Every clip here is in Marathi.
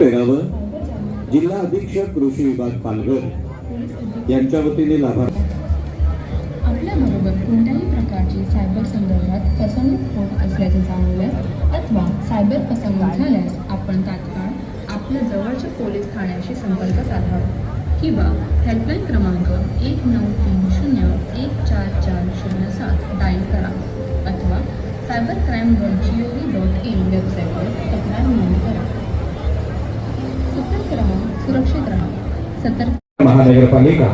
पेरावं जिल्हा अधीक्षक कृषी विभाग पालघर यांच्या वतीने लाभार्थी आपल्याबरोबर कोणत्याही प्रकारची सायबर संदर्भात फसवणूक होत असल्याचे जाणवल्यास अथवा सायबर फसवणूक झाल्यास आपण तात्काळ आपल्या जवळच्या पोलीस ठाण्याशी संपर्क साधावा किंवा हेल्पलाईन क्रमांक एक नऊ तीन शून्य एक चार चार शून्य सात डायल करा अथवा cyber crime dot G O V महानगरपालिका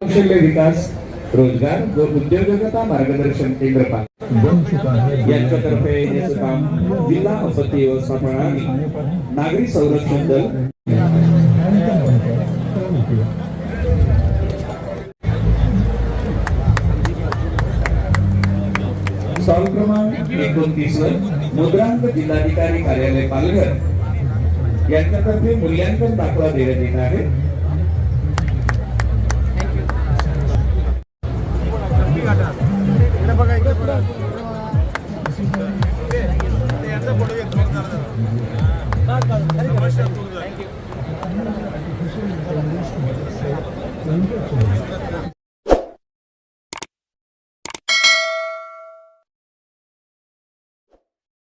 कौशल्य विकास रोजगार व उद्योजकता मार्गदर्शन केंद्र पाल यांच्यातर्फे येण्याचं काम जिल्हा आपत्ती व्यवस्थापन आणि नागरी संरक्षण दल सॉल क्रमांक एकोणतीस वर मुद्रांक जिल्हाधिकारी कार्यालय पालघर यांच्यातर्फे मूल्यांकन दाखवा देण्यात येत आहे Thank you.